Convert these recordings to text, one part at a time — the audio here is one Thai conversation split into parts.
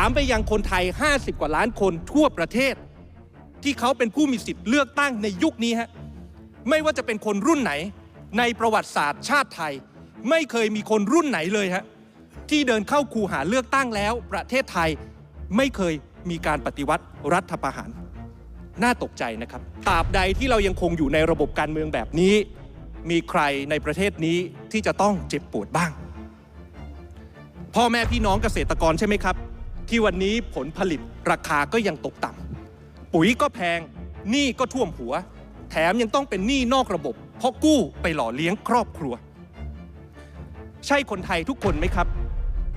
ามไปยังคนไทย 50 กว่าล้านคนทั่วประเทศ ที่เขาเป็นผู้มีสิทธิ์เลือกตั้งในยุคนี้ฮะไม่ว่าจะเป็นคนรุ่นไหนในประวัติศาสตร์ชาติไทย ไม่เคยมีคนรุ่นไหนเลยฮะที่เดินเข้าคูหาเลือกตั้งแล้ว ประเทศไทยไม่เคยมีการปฏิวัติรัฐประหาร น่าตกใจนะครับตราบใดที่เรายังคงอยู่ในระบบการเมืองแบบนี้ มีใครในประเทศนี้ที่จะต้องเจ็บปวดบ้าง พ่อแม่พี่น้องเกษตรกรใช่ไหมครับ ที่วันนี้ผลผลิตราคาก็ยังตกต่ำปุ๋ยก็แพงหนี้ก็ท่วมหัว แถมยังต้องเป็นหนี้นอกระบบ เพราะกู้ไปหล่อเลี้ยงครอบครัว ใช่คนไทยทุกคนไหมครับ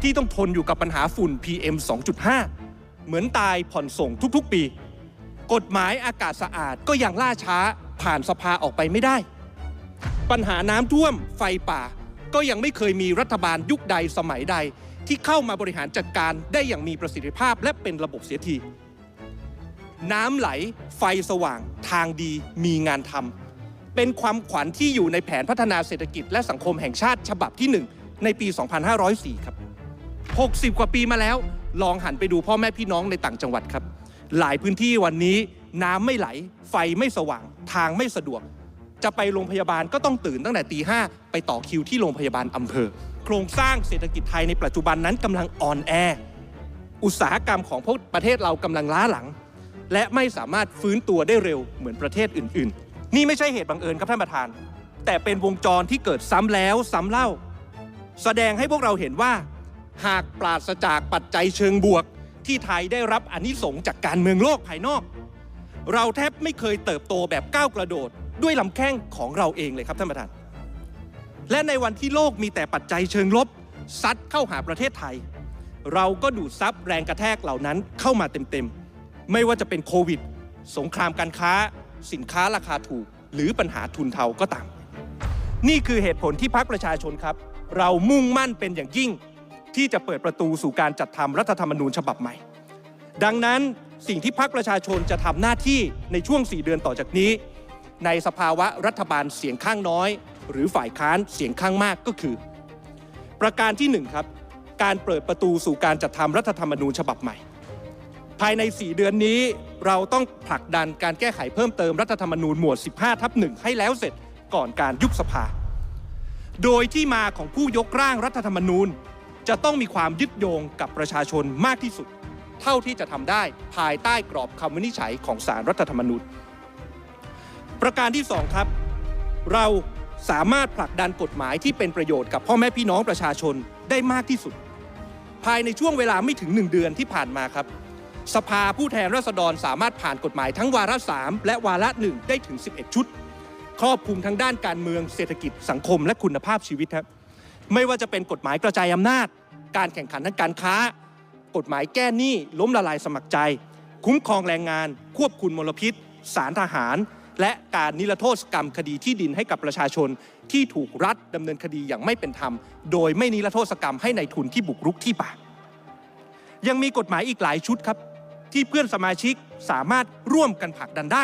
ที่ต้องทนอยู่กับปัญหาฝุ่น PM 2.5 เหมือนตายผ่อนส่งทุกๆปี กฎหมายอากาศสะอาดก็ยังล่าช้าผ่านสภาออกไปไม่ได้ ปัญหาน้ำท่วมไฟป่าก็ยังไม่เคยมีรัฐบาลยุคใดสมัยใด ที่เข้ามาบริหารจัดการได้อย่างมีประสิทธิภาพและเป็นระบบเสียที น้ำไหลไฟสว่างทางดีมีงานทำเป็นความขวัญที่อยู่ในแผนพัฒนาเศรษฐกิจและสังคมแห่งชาติฉบับที่ 1 ในปี 2504 ครับ 60 กว่าปีมาแล้ว ลองหันไปดูพ่อแม่พี่น้องในต่างจังหวัดครับ หลายพื้นที่วันนี้น้ำไม่ไหล ไฟไม่สว่าง ทางไม่สะดวก จะไปโรงพยาบาลก็ต้องตื่นตั้งแต่ตีห้าไปต่อคิวที่โรงพยาบาลอำเภอ โครงสร้างเศรษฐกิจไทยในปัจจุบันนั้นกำลังอ่อนแอ อุตสาหกรรมของพวกประเทศเรากำลังล้าหลัง และไม่สามารถฟื้นตัวได้เร็วเหมือนประเทศอื่น ๆ นี่ไม่ใช่เหตุบังเอิญครับท่านประธาน แต่เป็นวงจรที่เกิดซ้ำแล้วซ้ำเล่า แสดงให้พวกเราเห็นว่า หากปราศจากปัจจัยเชิงบวก ที่ไทยได้รับอานิสงส์จากการเมืองโลกภายนอก เราแทบไม่เคยเติบโตแบบก้าวกระโดดด้วยลำแข้งของเราเองเลยครับท่านประธาน และในวันที่โลกมีแต่ปัจจัยเชิงลบ ซัดเข้าหาประเทศไทย เราก็ดูดซับแรงกระแทกเหล่านั้นเข้ามาเต็มๆ ไม่ว่าจะเป็นโควิด สงครามการค้า สินค้าราคาถูก หรือปัญหาทุนเทาก็ตาม นี่คือเหตุผลที่พรรคประชาชนครับ เรามุ่งมั่นเป็นอย่างยิ่ง ที่จะเปิดประตูสู่การจัดทำรัฐธรรมนูญฉบับใหม่ ดังนั้นสิ่งที่พรรคประชาชนจะทำหน้าที่ในช่วง 4 เดือนต่อจากนี้ ในสภาวะรัฐบาลเสียงข้างน้อย หรือฝ่ายค้านเสียงข้างมากก็คือ ประการที่1ครับการเปิดประตูสู่การจัดทำรัฐธรรมนูญฉบับใหม่ ภายใน 4 เดือนนี้เราต้องผลักดันการแก้ไขเพิ่มเติมรัฐธรรมนูญหมวด 15 ทับหนึ่งให้แล้วเสร็จก่อนการยุบสภา โดยที่มาของผู้ยกร่างรัฐธรรมนูญ จะต้องมีความยึดโยงกับประชาชนมากที่สุด เท่าที่จะทำได้ภายใต้กรอบคำวินิจฉัยของสารรัฐธรรมนูญ ประการที่ 2 ครับ เรา สามารถผลักดันกฎหมายที่เป็นประโยชน์กับพ่อแม่พี่น้องประชาชนได้มากที่สุด ภายในช่วงเวลาไม่ถึง 1 เดือนที่ผ่านมาครับ สภาผู้แทนราษฎรสามารถผ่านกฎหมายทั้งวาระ3และวาระ1ได้ถึง 11 ชุด ครอบคลุมทั้งด้านการเมืองเศรษฐกิจสังคมและคุณภาพชีวิตครับไม่ว่าจะเป็นกฎหมายกระจายอำนาจ การแข่งขันทางการค้า กฎหมายแก้หนี้ล้มละลายสมัครใจ คุ้มครองแรงงาน ควบคุมมลพิษ สารทหาร และการนิรโทษกรรมคดีที่ดินให้กับประชาชนที่ถูกรัฐดำเนินคดีอย่างไม่เป็นธรรมในยไม่นิรโทษกรรมให้ในายทุนที่บุกรุกที่ป่า ยังมีกฎหมายอีกหลายชุดครับ ที่เพื่อนสมาชิกสามารถร่วมกันผลักดันได้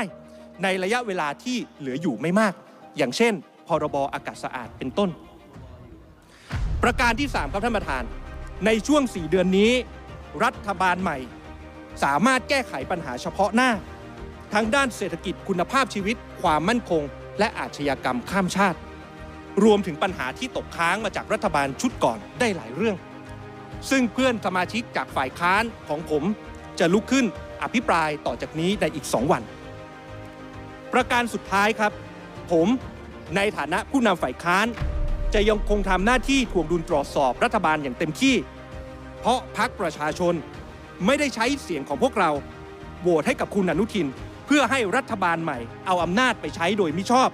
ในระยะเวลาที่เหลืออยู่ไม่มาก อย่างเช่น พรบอากาศสะอาดเป็นต้น ประการที่ 3 ครับท่านประธาน ในช่วง 4 เดือนนี้ รัฐบาลใหม่ สามารถแก้ไขปัญหาเฉพาะหน้า ทั้งด้านเศรษฐกิจคุณภาพชีวิต ความมั่นคง และอาชญากรรมข้ามชาติ รวมถึงปัญหาที่ตกค้างมาจากรัฐบาลชุดก่อนได้หลายเรื่อง ซึ่งเพื่อนสมาชิกจากฝ่ายค้านของผมจะลุกขึ้นอภิปรายต่อจากนี้ในอีก 2 วัน ประการสุดท้ายครับ ผมในฐานะผู้นำฝ่ายค้าน จะยังคงทำหน้าที่ถ่วงดุลตรวจสอบรัฐบาลอย่างเต็มที่ เพราะพักประชาชนไม่ได้ใช้เสียงของพวกเราโหวตให้กับคุณอนุทิน เพื่อให้รัฐบาลใหม่เอาอำนาจไปใช้โดยมิชอบ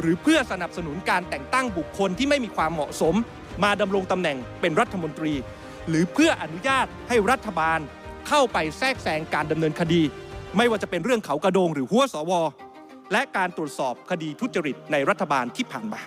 หรือเพื่อสนับสนุนการแต่งตั้งบุคคลที่ไม่มีความเหมาะสม มาดำรงตำแหน่งเป็นรัฐมนตรี หรือเพื่ออนุญาตให้รัฐบาลเข้าไปแทรกแซงการดำเนินคดี ไม่ว่าจะเป็นเรื่องเขากระโดงหรือหัวสวและการตรวจสอบคดีทุจริตในรัฐบาลที่ผ่านมา